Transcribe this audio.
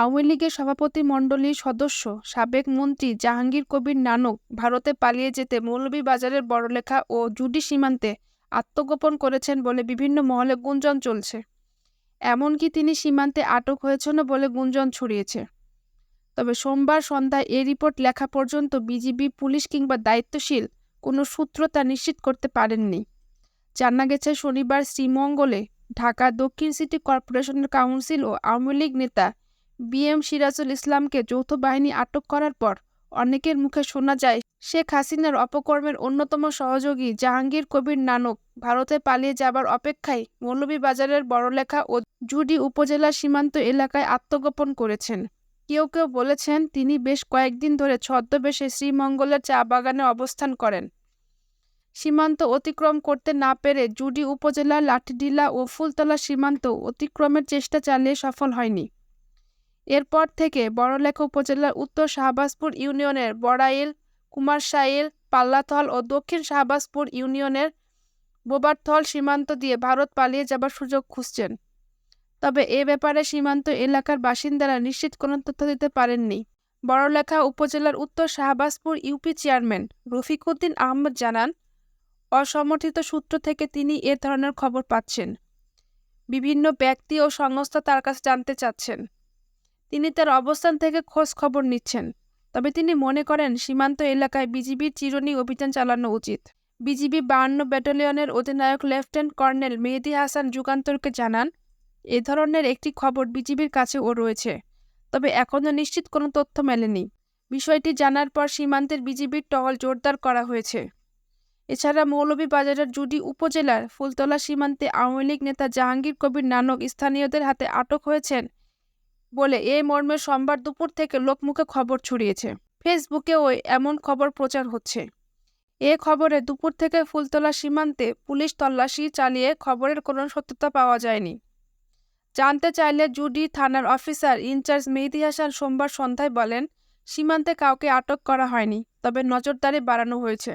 আওয়ামী লীগের সভাপতি মণ্ডলীর সদস্য, সাবেক মন্ত্রী জাহাঙ্গীর কবির নানক ভারতে পালিয়ে যেতে মৌলভীবাজারের বড়লেখা ও জুডি সীমান্তে আত্মগোপন করেছেন বলে বিভিন্ন মহলে গুঞ্জন চলছে। এমনকি তিনি সীমান্তে আটক হয়েছেন বলে গুঞ্জন ছড়িয়েছে। তবে সোমবার সন্ধ্যায় এ রিপোর্ট লেখা পর্যন্ত বিজিবি, পুলিশ কিংবা দায়িত্বশীল কোনো সূত্র তা নিশ্চিত করতে পারেননি। জানা গেছে, শনিবার শ্রীমঙ্গলে ঢাকা দক্ষিণ সিটি কর্পোরেশনের কাউন্সিল ও আওয়ামী লীগ নেতা বি এম সিরাজুল ইসলামকে যৌথ বাহিনী আটক করার পর অনেকের মুখে শোনা যায়, শেখ হাসিনার অপকর্মের অন্যতম সহযোগী জাহাঙ্গীর কবির নানক ভারতে পালিয়ে যাবার অপেক্ষায় মৌলভীবাজারের বড়লেখা ও জুডি উপজেলা সীমান্ত এলাকায় আত্মগোপন করেছেন। কেউ কেউ বলেছেন তিনি বেশ কয়েকদিন ধরে ছদ্মবেশে শ্রীমঙ্গলের চা বাগানে অবস্থান করেন। সীমান্ত অতিক্রম করতে না পেরে জুডি উপজেলার লাঠিডিলা ও ফুলতলা সীমান্ত অতিক্রমের চেষ্টা চালিয়ে সফল হয়নি। এরপর থেকে বড়লেখা উপজেলার উত্তর শাহবাজপুর ইউনিয়নের বড়াইল, কুমারশাইল, পাল্লাথল ও দক্ষিণ শাহবাজপুর ইউনিয়নের বোবারথল সীমান্ত দিয়ে ভারত পালিয়ে যাবার সুযোগ খুঁজছেন। তবে এ ব্যাপারে সীমান্ত এলাকার বাসিন্দারা নিশ্চিত কোনো তথ্য দিতে পারেননি। বড়লেখা উপজেলার উত্তর শাহবাজপুর ইউপি চেয়ারম্যান রফিকউদ্দিন আহমদ জানান, অসমর্থিত সূত্র থেকে তিনি এ ধরনের খবর পাচ্ছেন। বিভিন্ন ব্যক্তি ও সংস্থা তার কাছে জানতে চাচ্ছেন। তিনি তার অবস্থান থেকে খোঁজ খবর নিচ্ছেন। তবে তিনি মনে করেন, সীমান্ত এলাকায় বিজিবির চিরুনি অভিযান চালানো উচিত। বিজিবি বায়ান্ন ব্যাটালিয়নের অধিনায়ক লেফটেন্যান্ট কর্নেল মেহেদি হাসান যুগান্তরকে জানান, এ ধরনের একটি খবর বিজিবির কাছেও রয়েছে, তবে এখনও নিশ্চিত কোনো তথ্য মেলেনি। বিষয়টি জানার পর সীমান্তের বিজিবির টহল জোরদার করা হয়েছে। এছাড়া মৌলভীবাজারের জুডি উপজেলার ফুলতলা সীমান্তে আওয়ামী লীগ নেতা জাহাঙ্গীর কবির নানক স্থানীয়দের হাতে আটক হয়েছেন বলে এ মর্মে সোমবার দুপুর থেকে লোকমুখে খবর ছড়িয়েছে। ফেসবুকেও এমন খবর প্রচার হচ্ছে। এ খবরে দুপুর থেকে ফুলতলা সীমান্তে পুলিশ তল্লাশি চালিয়ে খবরের কোনো সত্যতা পাওয়া যায়নি। জানতে চাইলে জুডি থানার অফিসার ইনচার্জ মেহেদি হাসান সোমবার সন্ধ্যায় বলেন, সীমান্তে কাউকে আটক করা হয়নি, তবে নজরদারি বাড়ানো হয়েছে।